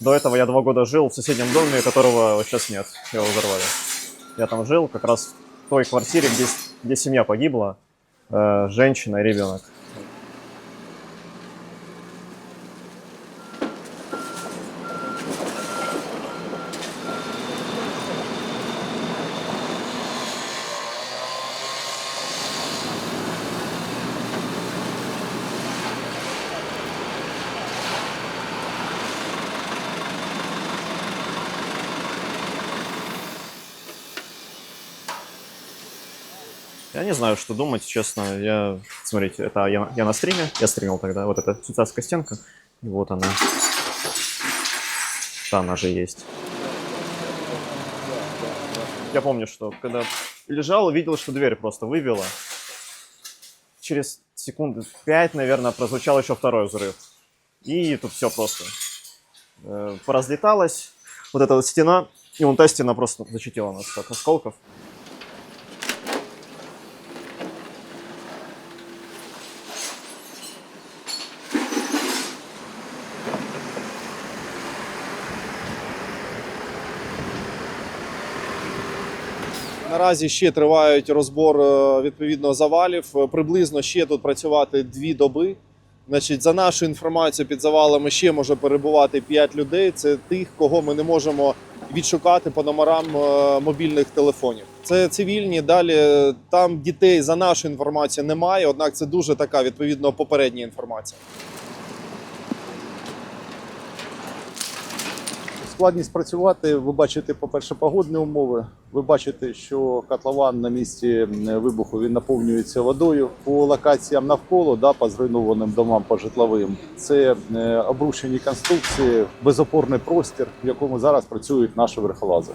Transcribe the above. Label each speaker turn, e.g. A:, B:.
A: До этого я два года жил в соседнем доме, которого сейчас нет, его взорвали. Я там жил как раз в той квартире, где, где семья погибла, э, женщина и ребенок. Я не знаю, что думать, честно. Я, смотрите, это я, я на стриме, я стримил тогда, вот эта швейцарская стенка, и вот она. Да, она же есть. Я помню, что когда лежал, видел, что дверь просто выбила. Через секунды пять, наверное, прозвучал еще второй взрыв. И тут все просто э, поразлеталось. Вот эта вот стена, и вон та стена просто защитила нас от осколков.
B: Наразі ще тривають розбор е, відповідно завалів. Е, Приблизно ще тут працювати дві доби. Значить, за нашу інформацію, під завалами ще може перебувати 5 людей. Це тих, кого ми не можемо відшукати по номерам е, мобільних телефонів. Це цивільні. Далі там дітей за нашу інформацію немає. Однак це дуже така відповідно попередня інформація.
C: Складність працювати, ви бачите, по-перше, погодні умови. Ви бачите, що котлован на місці вибуху він наповнюється водою. По локаціям навколо, да, по зруйнованим домам, по житловим, це е, обрушені конструкції, безопорний простір, в якому зараз працюють наші верхолази.